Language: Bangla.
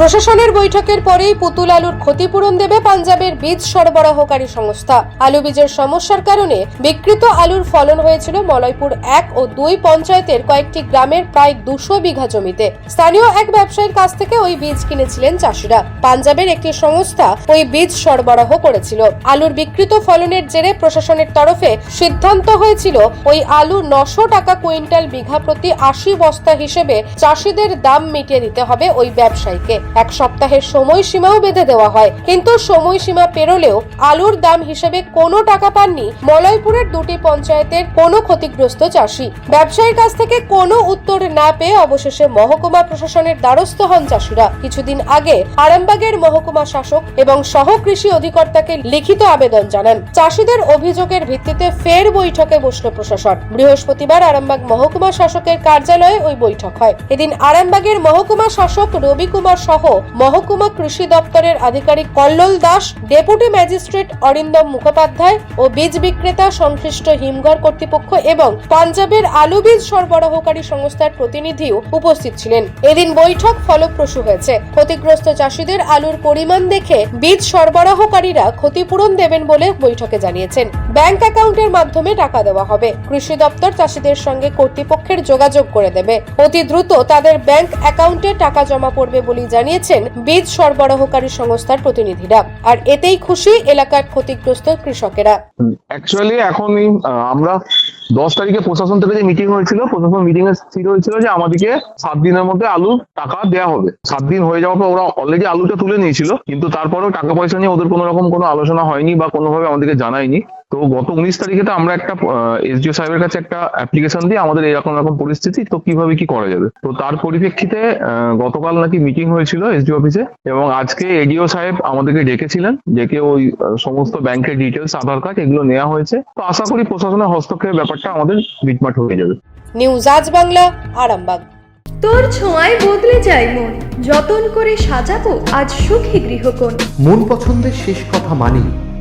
প্রশাসনের বৈঠকের পরেই পুতুল আলুর ক্ষতিপূরণ দেবে পাঞ্জাবের বীজ সরবরাহকারী সংস্থা। আলু বীজের সমস্যার কারণে বিকৃত আলুর ফলন হয়েছিল মলয়পুর এক ও দুই পঞ্চায়েতের কয়েকটি গ্রামের প্রায় দুশো বিঘা জমিতে। স্থানীয় এক ব্যবসায়ীর কাছ থেকে ওই বীজ কিনেছিলেন চাষিরা। পাঞ্জাবের একটি সংস্থা ওই বীজ সরবরাহ করেছিল। আলুর বিকৃত ফলনের জেরে প্রশাসনের তরফে সিদ্ধান্ত হয়েছিল ওই আলু নশো টাকা কুইন্টাল বিঘা প্রতি আশি বস্তা হিসেবে চাষিদের দাম মিটিয়ে দিতে হবে ওই ব্যবসায়ীকে। এক সপ্তাহের সময়সীমাও বেঁধে দেওয়া হয়। কিন্তু সময়সীমা পেরোলেও আলুর দাম হিসেবে কোনো টাকা পাননি মলয়পুরের দুটি পঞ্চায়েতের কোনো ক্ষতিগ্রস্ত চাষি। ব্যবসায়ীর কাছ থেকে কোনো উত্তর না পেয়ে অবশেষে মহকুমা প্রশাসনের দ্বারস্থ হন চাষিরা। কিছুদিন আগে আরামবাগের মহকুমা শাসক এবং সহ কৃষি অধিকর্তাকে লিখিত আবেদন জানান। চাষিদের অভিযোগের ভিত্তিতে ফের বৈঠকে বসল প্রশাসন। বৃহস্পতিবার আরামবাগ মহকুমা শাসকের কার্যালয়ে ওই বৈঠক হয়। এদিন আরামবাগের মহকুমা শাসক রবি কুমার সহ মহকুমা কৃষি দপ্তরের আধিকারিক কল্লোল দাস, ডেপুটি ম্যাজিস্ট্রেট অরিন্দম মুখোপাধ্যায় ও বীজ বিক্রেতা সংশ্লিষ্ট হিমঘর কর্তৃপক্ষ এবং পাঞ্জাবের আলু বীজ সরবরাহকারী সংস্থার প্রতিনিধিও উপস্থিত ছিলেন। এদিন বৈঠক ফলপ্রসূ হয়েছে। ক্ষতিগ্রস্ত চাষিদের আলুর পরিমাণ দেখে বীজ সরবরাহকারীরা ক্ষতিপূরণ দেবেন বলে বৈঠকে জানিয়েছেন। ব্যাংক অ্যাকাউন্টের মাধ্যমে টাকা দেওয়া হবে। কৃষি দপ্তর চাষিদের সঙ্গে কর্তৃপক্ষের যোগাযোগ করে দেবে। অতি দ্রুত তাদের ব্যাংক অ্যাকাউন্টে টাকা জমা পড়বে বলে জানিয়েছেন বীজ সরবরাহকারী সংস্থার প্রতিনিধিরা। আর এতেই খুশি এলাকার ক্ষতিগ্রস্ত কৃষকেরা। অ্যাকচুয়ালি এখনই আহ, আমরা দশ তারিখে প্রশাসন থেকে যে মিটিং হয়েছিল প্রশাসন মিটিং এ স্থির হয়েছিল যে আমাদেরকে সাত দিনের মধ্যে আলু টাকা দেওয়া হবে। সাত দিন হয়ে যাওয়ার পর ওরা অলরেডি আলুটা তুলে নিয়েছিল কিন্তু তারপরেও টাকা পয়সা নিয়ে ওদের কোনো রকম কোনো আলোচনা হয়নি বা কোনোভাবে আমাদেরকে জানায়নি। তো গত উনিশ তারিখে তো আমরা একটা এসডিও সাহেবের কাছে একটা অ্যাপ্লিকেশন দিয়ে আমাদের এরকম এরকম পরিস্থিতি তো কীভাবে কি করা যাবে? তো তার পরিপ্রেক্ষিতে আহ, গতকাল নাকি মিটিং হয়েছিল এসডিও অফিসে এবং আজকে এডিও সাহেব আমাদেরকে ডেকেছিলেন ডেকে ওই সমস্ত ব্যাংকের ডিটেলস আধার কার্ড এগুলো নেওয়া হয়েছে। তো আশা করি প্রশাসনের হস্তক্ষেপের ব্যাপারটা আমাদের মিটমাট হয়ে যাবে। নিউজ আজ বাংলা আরামবাগ। তোর ছোঁয়ায় বদলে যায় মন। যতন করে সাজাবো আজ সুখী গৃহকোণ। মন পছন্দের শেষ কথা মানি